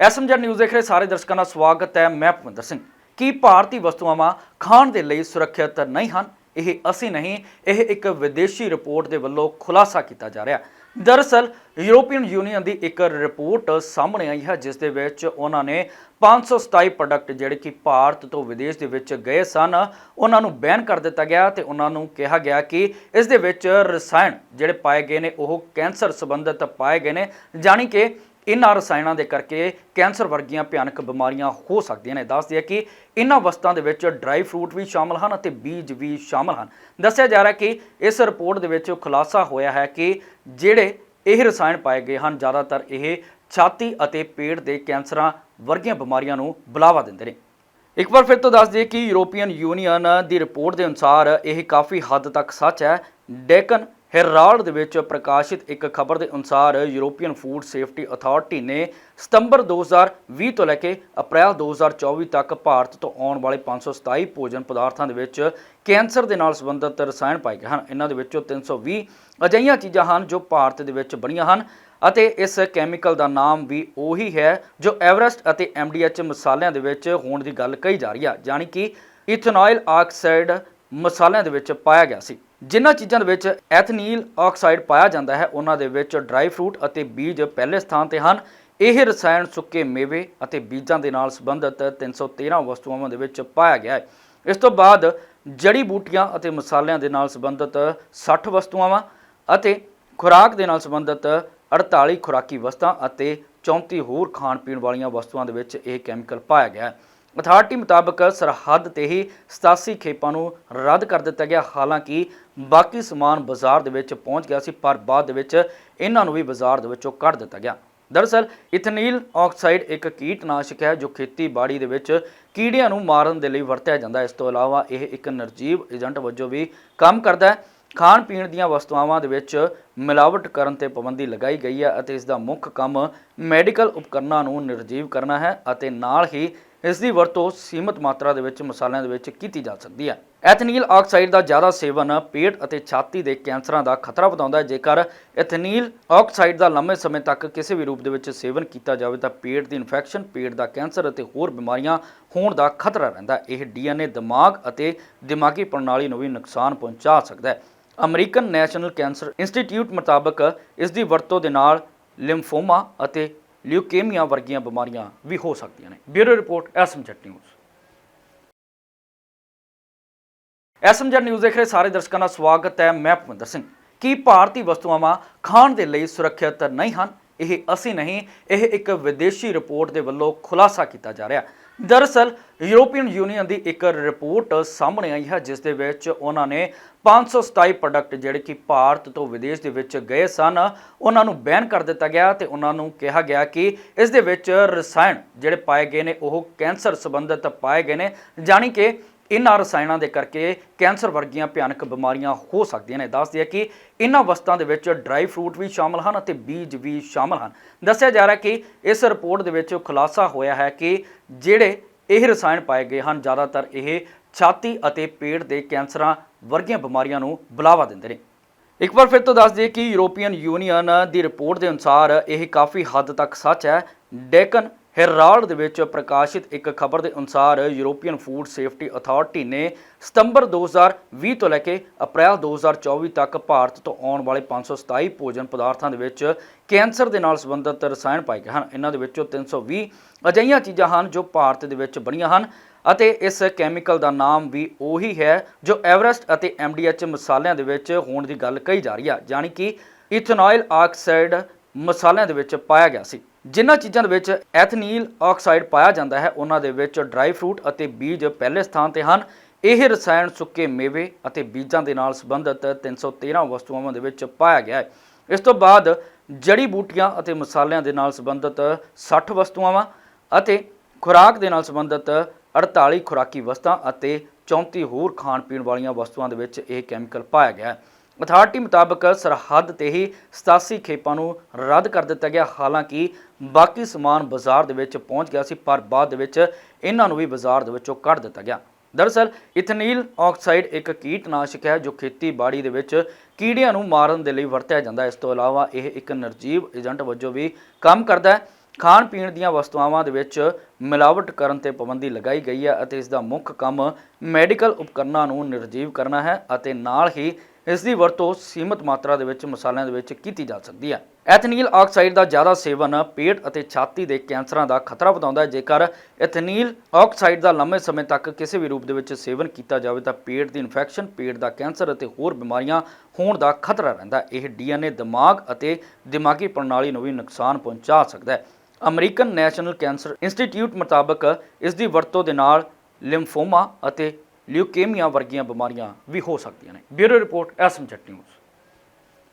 ਐਸਐਮਜਨ news ਦੇਖ ਰਹੇ ਸਾਰੇ ਦਰਸ਼ਕਾਂ ਦਾ ਸਵਾਗਤ ਹੈ। ਮੈਂ ਭਵਿੰਦਰ ਸਿੰਘ। ਕੀ ਭਾਰਤੀ ਵਸਤੂਆਂ ਖਾਣ ਦੇ ਲਈ ਸੁਰੱਖਿਅਤ ਨਹੀਂ ਹਨ? ਇਹ ਅਸੀਂ ਨਹੀਂ, ਇਹ ਇੱਕ ਵਿਦੇਸ਼ੀ ਰਿਪੋਰਟ ਦੇ ਵੱਲੋਂ ਖੁਲਾਸਾ ਕੀਤਾ ਜਾ ਰਿਹਾ। ਦਰਅਸਲ, ਯੂਰੋਪੀਅਨ ਯੂਨੀਅਨ ਦੀ ਇੱਕ ਰਿਪੋਰਟ ਸਾਹਮਣੇ ਆਈ ਹੈ, ਜਿਸ ਦੇ ਵਿੱਚ ਉਹਨਾਂ ਨੇ 527 ਪ੍ਰੋਡਕਟ ਜਿਹੜੇ ਕਿ ਭਾਰਤ ਤੋਂ ਵਿਦੇਸ਼ ਦੇ ਵਿੱਚ ਗਏ ਸਨ, ਉਹਨਾਂ ਨੂੰ ਬੈਨ ਕਰ ਦਿੱਤਾ ਗਿਆ ਤੇ ਉਹਨਾਂ ਨੂੰ ਕਿਹਾ ਗਿਆ ਕਿ ਇਸ ਦੇ ਵਿੱਚ ਰਸਾਇਣ ਜਿਹੜੇ ਪਾਏ ਗਏ ਨੇ, ਉਹ ਕੈਂਸਰ ਸੰਬੰਧਿਤ ਪਾਏ ਗਏ ਨੇ। ਜਾਣੀ ਕਿ ਇਹਨਾਂ ਰਸਾਇਣਾਂ ਦੇ ਕਰਕੇ ਕੈਂਸਰ ਵਰਗੀਆਂ ਭਿਆਨਕ ਬਿਮਾਰੀਆਂ ਹੋ ਸਕਦੀਆਂ ਨੇ। ਦੱਸਦੀ ਹੈ ਕਿ ਇਹਨਾਂ ਵਸਤਾਂ ਦੇ ਵਿੱਚ ਡਰਾਈ ਫਰੂਟ ਵੀ ਸ਼ਾਮਲ ਹਨ ਅਤੇ ਬੀਜ ਵੀ ਸ਼ਾਮਲ ਹਨ। ਦੱਸਿਆ ਜਾ ਰਿਹਾ ਕਿ ਇਸ ਰਿਪੋਰਟ ਦੇ ਵਿੱਚ ਖੁਲਾਸਾ ਹੋਇਆ ਹੈ ਕਿ ਜਿਹੜੇ ਇਹ ਰਸਾਇਣ ਪਾਏ ਗਏ ਹਨ, ਜ਼ਿਆਦਾਤਰ ਇਹ ਛਾਤੀ ਅਤੇ ਪੇਟ ਦੇ ਕੈਂਸਰਾਂ ਵਰਗੀਆਂ ਬਿਮਾਰੀਆਂ ਨੂੰ ਬੁਲਾਵਾ ਦਿੰਦੇ ਨੇ। ਇੱਕ ਵਾਰ ਫਿਰ ਤੋਂ ਦੱਸ ਦਈਏ ਕਿ ਯੂਰੋਪੀਅਨ ਯੂਨੀਅਨ ਦੀ ਰਿਪੋਰਟ ਦੇ ਅਨੁਸਾਰ ਇਹ ਕਾਫੀ ਹੱਦ ਤੱਕ ਸੱਚ ਹੈ। ਡੈਕਨ ਹੈਰਾਲਡ ਦੇ ਵਿੱਚ ਪ੍ਰਕਾਸ਼ਿਤ ਇੱਕ ਖਬਰ ਦੇ ਅਨੁਸਾਰ ਯੂਰੋਪੀਅਨ ਫੂਡ ਸੇਫਟੀ ਅਥਾਰਟੀ ਨੇ ਸਤੰਬਰ 2020 ਤੋਂ ਲੈ ਕੇ ਅਪ੍ਰੈਲ 2024 ਤੱਕ ਭਾਰਤ ਤੋਂ ਆਉਣ ਵਾਲੇ 527 ਭੋਜਨ ਪਦਾਰਥਾਂ ਦੇ ਵਿੱਚ ਕੈਂਸਰ ਦੇ ਨਾਲ ਸੰਬੰਧਿਤ ਰਸਾਇਣ ਪਾਏ ਗਏ ਹਨ। ਇਹਨਾਂ ਦੇ ਵਿੱਚੋਂ 320 ਅਜਿਹੀਆਂ ਚੀਜ਼ਾਂ ਹਨ ਜੋ ਭਾਰਤ ਦੇ ਵਿੱਚ ਬਣੀਆਂ ਹਨ ਅਤੇ ਇਸ ਕੈਮੀਕਲ ਦਾ ਨਾਮ ਵੀ ਉਹੀ ਹੈ ਜੋ ਐਵਰੈਸਟ ਅਤੇ ਐਮਡੀਐਚ ਮਸਾਲਿਆਂ ਦੇ ਵਿੱਚ ਹੋਣ ਦੀ ਗੱਲ ਕਹੀ ਜਾ ਰਹੀ ਹੈ ਯਾਨੀ ਕਿ ਇਥਨੋਇਲ ਆਕਸਾਈਡ ਮਸਾਲਿਆਂ ਦੇ ਵਿੱਚ ਪਾਇਆ ਗਿਆ ਸੀ। ਜਿਨ੍ਹਾਂ ਚੀਜ਼ਾਂ ਦੇ ਵਿੱਚ ਐਥਨੀਲ ਆਕਸਾਈਡ ਪਾਇਆ ਜਾਂਦਾ ਹੈ, ਉਹਨਾਂ ਦੇ ਵਿੱਚ ਡਰਾਈ ਫਰੂਟ ਅਤੇ ਬੀਜ ਪਹਿਲੇ ਸਥਾਨ ਤੇ ਹਨ। ਇਹ ਰਸਾਇਣ ਸੁੱਕੇ ਮੇਵੇ ਅਤੇ ਬੀਜਾਂ ਦੇ ਨਾਲ ਸੰਬੰਧਿਤ 313 ਵਸਤੂਆਂ ਦੇ ਵਿੱਚ ਪਾਇਆ ਗਿਆ ਹੈ। ਇਸ ਤੋਂ ਬਾਅਦ ਜੜੀ ਬੂਟੀਆਂ ਅਤੇ ਮਸਾਲਿਆਂ ਦੇ ਨਾਲ ਸੰਬੰਧਿਤ 60 ਵਸਤੂਆਂ ਅਤੇ ਖੁਰਾਕ ਦੇ ਨਾਲ ਸੰਬੰਧਿਤ 48 ਖੁਰਾਕੀ ਵਸਤਾਂ ਅਤੇ 34 ਹੋਰ ਖਾਣ ਪੀਣ ਵਾਲੀਆਂ ਵਸਤੂਆਂ ਦੇ ਵਿੱਚ ਇਹ ਕੈਮੀਕਲ ਪਾਇਆ ਗਿਆ ਹੈ। ਅਥਾਰਟੀ ਮੁਤਾਬਕ ਸਰਹੱਦ ਤੇ ਹੀ 87 ਖੇਪਾਂ ਨੂੰ ਰੱਦ ਕਰ ਦਿੱਤਾ ਗਿਆ। ਹਾਲਾਂਕਿ ਬਾਕੀ ਸਮਾਨ ਬਾਜ਼ਾਰ ਦੇ ਵਿੱਚ ਪਹੁੰਚ ਗਿਆ ਸੀ, ਪਰ ਬਾਅਦ ਦੇ ਵਿੱਚ ਇਹਨਾਂ ਨੂੰ ਵੀ ਬਾਜ਼ਾਰ ਦੇ ਵਿੱਚੋਂ ਕੱਢ ਦਿੱਤਾ ਗਿਆ। ਦਰਅਸਲ, ਇਥਨੀਲ ਆਕਸਾਈਡ ਇੱਕ ਕੀਟਨਾਸ਼ਕ ਹੈ, ਜੋ ਖੇਤੀਬਾੜੀ ਦੇ ਵਿੱਚ ਕੀੜਿਆਂ ਨੂੰ ਮਾਰਨ ਦੇ ਲਈ ਵਰਤਿਆ ਜਾਂਦਾ ਹੈ। ਇਸ ਤੋਂ ਇਲਾਵਾ ਇਹ ਇੱਕ ਨਿਰਜੀਵ ਏਜੰਟ ਵਜੋਂ ਵੀ ਕੰਮ ਕਰਦਾ ਹੈ। ਖਾਣ ਪੀਣ ਦੀਆਂ ਵਸਤੂਆਂ ਦੇ ਵਿੱਚ ਮਿਲਾਵਟ ਕਰਨ ਤੇ ਪਾਬੰਦੀ ਲਗਾਈ ਗਈ ਹੈ ਅਤੇ ਇਸ ਦਾ ਮੁੱਖ ਕੰਮ ਮੈਡੀਕਲ ਉਪਕਰਨਾਂ ਨੂੰ ਨਿਰਜੀਵ ਕਰਨਾ ਹੈ ਅਤੇ ਨਾਲ ਹੀ ਇਸ ਦੀ ਵਰਤੋਂ ਸੀਮਤ ਮਾਤਰਾ ਦੇ ਵਿੱਚ ਮਸਾਲਿਆਂ ਦੇ ਵਿੱਚ ਕੀਤੀ ਜਾ ਸਕਦੀ ਹੈ। ਐਥਨੀਲ ਆਕਸਾਈਡ ਦਾ ਜ਼ਿਆਦਾ ਸੇਵਨ ਪੇਟ ਅਤੇ ਛਾਤੀ ਦੇ ਕੈਂਸਰਾਂ ਦਾ ਖਤਰਾ ਵਧਾਉਂਦਾ ਹੈ। ਜੇਕਰ ਐਥਨੀਲ ਆਕਸਾਈਡ ਦਾ ਲੰਮੇ ਸਮੇਂ ਤੱਕ ਕਿਸੇ ਵੀ ਰੂਪ ਦੇ ਵਿੱਚ ਸੇਵਨ ਕੀਤਾ ਜਾਵੇ, ਤਾਂ ਪੇਟ ਦੀ ਇਨਫੈਕਸ਼ਨ, ਪੇਟ ਦਾ ਕੈਂਸਰ ਅਤੇ ਹੋਰ ਬਿਮਾਰੀਆਂ ਹੋਣ ਦਾ ਖਤਰਾ ਰਹਿੰਦਾ ਹੈ। ਇਹ ਡੀਐਨਏ ਦਿਮਾਗ ਅਤੇ ਦਿਮਾਗੀ ਪ੍ਰਣਾਲੀ ਨੂੰ ਵੀ ਨੁਕਸਾਨ ਪਹੁੰਚਾ ਸਕਦਾ ਹੈ। ਅਮਰੀਕਨ ਨੈਸ਼ਨਲ ਕੈਂਸਰ ਇੰਸਟੀਚਿਊਟ ਮੁਤਾਬਕ ਇਸ ਦੀ ਵਰਤੋਂ ਦੇ ਨਾਲ ਲਿੰਫੋਮਾ ਅਤੇ ਲਿਊਕੇਮੀਆ ਵਰਗੀਆਂ ਬਿਮਾਰੀਆਂ ਵੀ ਹੋ ਸਕਦੀਆਂ ਨੇ। ਬਿਊਰੋ ਰਿਪੋਰਟ ਐਸਐਮਜੈਟ ਨਿਊਜ਼। ਐਸਐਮਜੈਟ ਨਿਊਜ਼ ਦੇਖ ਰਹੇ ਸਾਰੇ ਦਰਸ਼ਕਾਂ ਦਾ ਸਵਾਗਤ ਹੈ। ਮੈਂ ਭਵਿੰਦਰ ਸਿੰਘ। ਕੀ ਭਾਰਤੀ ਵਸਤੂਆਂ ਖਾਣ ਦੇ ਲਈ ਸੁਰੱਖਿਅਤ ਨਹੀਂ ਹਨ? ਇਹ ਅਸੀਂ ਨਹੀਂ, ਇਹ ਇੱਕ ਵਿਦੇਸ਼ੀ ਰਿਪੋਰਟ ਦੇ ਵੱਲੋਂ ਖੁਲਾਸਾ ਕੀਤਾ ਜਾ ਰਿਹਾ। ਦਰਅਸਲ, ਯੂਰੋਪੀਅਨ ਯੂਨੀਅਨ ਦੀ ਇੱਕ ਰਿਪੋਰਟ ਸਾਹਮਣੇ ਆਈ ਹੈ, ਜਿਸ ਦੇ ਵਿੱਚ ਉਹਨਾਂ ਨੇ 527 ਪ੍ਰੋਡਕਟ ਜਿਹੜੇ ਕਿ ਭਾਰਤ ਤੋਂ ਵਿਦੇਸ਼ ਦੇ ਵਿੱਚ ਗਏ ਸਨ, ਉਹਨਾਂ ਨੂੰ ਬੈਨ ਕਰ ਦਿੱਤਾ ਗਿਆ ਤੇ ਉਹਨਾਂ ਨੂੰ ਕਿਹਾ ਗਿਆ ਕਿ ਇਸ ਦੇ ਵਿੱਚ ਰਸਾਇਣ ਜਿਹੜੇ ਪਾਏ ਗਏ ਨੇ, ਉਹ ਕੈਂਸਰ ਸੰਬੰਧਿਤ ਪਾਏ ਗਏ ਨੇ। ਜਾਣੀ ਕਿ ਇਹਨਾਂ ਰਸਾਇਣਾਂ ਦੇ ਕਰਕੇ ਕੈਂਸਰ ਵਰਗੀਆਂ ਭਿਆਨਕ ਬਿਮਾਰੀਆਂ ਹੋ ਸਕਦੀਆਂ ਨੇ। ਦੱਸਦੀ ਹੈ ਕਿ ਇਹਨਾਂ ਵਸਤਾਂ ਦੇ ਵਿੱਚ ਡਰਾਈ ਫਰੂਟ ਵੀ ਸ਼ਾਮਲ ਹਨ ਅਤੇ ਬੀਜ ਵੀ ਸ਼ਾਮਲ ਹਨ। ਦੱਸਿਆ ਜਾ ਰਿਹਾ ਕਿ ਇਸ ਰਿਪੋਰਟ ਦੇ ਵਿੱਚ ਖੁਲਾਸਾ ਹੋਇਆ ਹੈ ਕਿ ਜਿਹੜੇ ਇਹ ਰਸਾਇਣ ਪਾਏ ਗਏ ਹਨ, ਜ਼ਿਆਦਾਤਰ ਇਹ ਛਾਤੀ ਅਤੇ ਪੇਟ ਦੇ ਕੈਂਸਰਾਂ ਵਰਗੀਆਂ ਬਿਮਾਰੀਆਂ ਨੂੰ ਬੁਲਾਵਾ ਦਿੰਦੇ ਨੇ। ਇੱਕ ਵਾਰ ਫਿਰ ਤੋਂ ਦੱਸ ਦਈਏ ਕਿ ਯੂਰੋਪੀਅਨ ਯੂਨੀਅਨ ਦੀ ਰਿਪੋਰਟ ਦੇ ਅਨੁਸਾਰ ਇਹ ਕਾਫੀ ਹੱਦ ਤੱਕ ਸੱਚ ਹੈ। ਡੈਕਨ ਹੈਰਾਲਡ ਦੇ ਵਿੱਚ ਪ੍ਰਕਾਸ਼ਿਤ ਇੱਕ ਖਬਰ ਦੇ ਅਨੁਸਾਰ ਯੂਰੋਪੀਅਨ ਫੂਡ ਸੇਫਟੀ ਅਥਾਰਟੀ ਨੇ ਸਤੰਬਰ 2020 ਤੋਂ ਲੈ ਕੇ ਅਪ੍ਰੈਲ 2024 ਤੱਕ ਭਾਰਤ ਤੋਂ ਆਉਣ ਵਾਲੇ 527 ਭੋਜਨ ਪਦਾਰਥਾਂ ਦੇ ਵਿੱਚ ਕੈਂਸਰ ਦੇ ਨਾਲ ਸੰਬੰਧਿਤ ਰਸਾਇਣ ਪਾਏ ਗਏ ਹਨ। ਇਹਨਾਂ ਦੇ ਵਿੱਚੋਂ 320 ਅਜਿਹੀਆਂ ਚੀਜ਼ਾਂ ਹਨ ਜੋ ਭਾਰਤ ਦੇ ਵਿੱਚ ਬਣੀਆਂ ਹਨ ਅਤੇ ਇਸ ਕੈਮੀਕਲ ਦਾ ਨਾਮ ਵੀ ਉਹੀ ਹੈ ਜੋ ਐਵਰੈਸਟ ਅਤੇ ਐਮਡੀਐਚ ਮਸਾਲਿਆਂ ਦੇ ਵਿੱਚ ਹੋਣ ਦੀ ਗੱਲ ਕਹੀ ਜਾ ਰਹੀ ਹੈ ਯਾਨੀ ਕਿ ਇਥਨੋਇਲ ਆਕਸਾਈਡ ਮਸਾਲਿਆਂ ਦੇ ਵਿੱਚ ਪਾਇਆ ਗਿਆ ਸੀ। ਜਿਨ੍ਹਾਂ ਚੀਜ਼ਾਂ ਦੇ ਵਿੱਚ ਐਥਨੀਲ ਆਕਸਾਈਡ ਪਾਇਆ ਜਾਂਦਾ ਹੈ, ਉਹਨਾਂ ਦੇ ਵਿੱਚ ਡਰਾਈ ਫਰੂਟ ਅਤੇ ਬੀਜ ਪਹਿਲੇ ਸਥਾਨ ਤੇ ਹਨ। ਇਹ ਰਸਾਇਣ ਸੁੱਕੇ ਮੇਵੇ ਅਤੇ ਬੀਜਾਂ ਦੇ ਨਾਲ ਸੰਬੰਧਿਤ 313 ਵਸਤੂਆਂ ਦੇ ਵਿੱਚ ਪਾਇਆ ਗਿਆ ਹੈ। ਇਸ ਤੋਂ ਬਾਅਦ ਜੜੀ ਬੂਟੀਆਂ ਅਤੇ ਮਸਾਲਿਆਂ ਦੇ ਨਾਲ ਸੰਬੰਧਿਤ 60 ਵਸਤੂਆਂ ਅਤੇ ਖੁਰਾਕ ਦੇ ਨਾਲ ਸੰਬੰਧਿਤ 48 ਖੁਰਾਕੀ ਵਸਤਾਂ ਅਤੇ 34 ਹੋਰ ਖਾਣ ਪੀਣ ਵਾਲੀਆਂ ਵਸਤੂਆਂ ਦੇ ਵਿੱਚ ਇਹ ਕੈਮੀਕਲ ਪਾਇਆ ਗਿਆ ਹੈ। ਅਥਾਰਟੀ ਮੁਤਾਬਕ ਸਰਹੱਦ ਤੇ ਹੀ 87 ਖੇਪਾਂ ਨੂੰ ਰੱਦ ਕਰ ਦਿੱਤਾ ਗਿਆ। ਹਾਲਾਂਕਿ ਬਾਕੀ ਸਮਾਨ ਬਾਜ਼ਾਰ ਦੇ ਵਿੱਚ ਪਹੁੰਚ ਗਿਆ ਸੀ, ਪਰ ਬਾਅਦ ਦੇ ਵਿੱਚ ਇਹਨਾਂ ਨੂੰ ਵੀ ਬਾਜ਼ਾਰ ਦੇ ਵਿੱਚੋਂ ਕੱਢ ਦਿੱਤਾ ਗਿਆ। ਦਰਅਸਲ ਇਥਨੀਲ ਆਕਸਾਈਡ ਇੱਕ ਕੀਟਨਾਸ਼ਕ ਹੈ, ਜੋ ਖੇਤੀਬਾੜੀ ਦੇ ਵਿੱਚ ਕੀੜਿਆਂ ਨੂੰ ਮਾਰਨ ਦੇ ਲਈ ਵਰਤਿਆ ਜਾਂਦਾ ਹੈ। ਇਸ ਤੋਂ ਇਲਾਵਾ ਇਹ ਇੱਕ ਨਿਰਜੀਵ ਏਜੰਟ ਵਜੋਂ ਵੀ ਕੰਮ ਕਰਦਾ ਹੈ। ਖਾਣ ਪੀਣ ਦੀਆਂ ਵਸਤੂਆਂ ਦੇ ਵਿੱਚ ਮਿਲਾਵਟ ਕਰਨ ਤੇ ਪਾਬੰਦੀ ਲਗਾਈ ਗਈ ਹੈ ਅਤੇ ਇਸ ਦਾ ਮੁੱਖ ਕੰਮ ਮੈਡੀਕਲ ਉਪਕਰਨਾਂ ਨੂੰ ਨਿਰਜੀਵ ਕਰਨਾ ਹੈ ਅਤੇ ਨਾਲ ਹੀ ਇਸ ਦੀ ਵਰਤੋਂ ਸੀਮਤ ਮਾਤਰਾ ਦੇ ਵਿੱਚ ਮਸਾਲਿਆਂ ਦੇ ਵਿੱਚ ਕੀਤੀ ਜਾ ਸਕਦੀ ਹੈ। ਐਥਨੀਲ ਆਕਸਾਈਡ ਦਾ ਜ਼ਿਆਦਾ ਸੇਵਨ ਪੇਟ ਅਤੇ ਛਾਤੀ ਦੇ ਕੈਂਸਰਾਂ ਦਾ ਖਤਰਾ ਵਧਾਉਂਦਾ ਹੈ। ਜੇਕਰ ਐਥਨੀਲ ਆਕਸਾਈਡ ਦਾ ਲੰਮੇ ਸਮੇਂ ਤੱਕ ਕਿਸੇ ਵੀ ਰੂਪ ਦੇ ਵਿੱਚ ਸੇਵਨ ਕੀਤਾ ਜਾਵੇ, ਤਾਂ ਪੇਟ ਦੀ ਇਨਫੈਕਸ਼ਨ, ਪੇਟ ਦਾ ਕੈਂਸਰ ਅਤੇ ਹੋਰ ਬਿਮਾਰੀਆਂ ਹੋਣ ਦਾ ਖਤਰਾ ਰਹਿੰਦਾ ਹੈ। ਇਹ ਡੀਐਨਏ ਦਿਮਾਗ ਅਤੇ ਦਿਮਾਗੀ ਪ੍ਰਣਾਲੀ ਨੂੰ ਵੀ ਨੁਕਸਾਨ ਪਹੁੰਚਾ ਸਕਦਾ ਹੈ। ਅਮਰੀਕਨ ਨੈਸ਼ਨਲ ਕੈਂਸਰ ਇੰਸਟੀਚਿਊਟ ਮੁਤਾਬਕ ਇਸ ਦੀ ਵਰਤੋਂ ਦੇ ਨਾਲ ਲਿੰਫੋਮਾ ਅਤੇ ਲਿਊਕੇਮੀਆ ਵਰਗੀਆਂ ਬਿਮਾਰੀਆਂ ਵੀ ਹੋ ਸਕਦੀਆਂ ਨੇ। Bureau report SM Jatt news.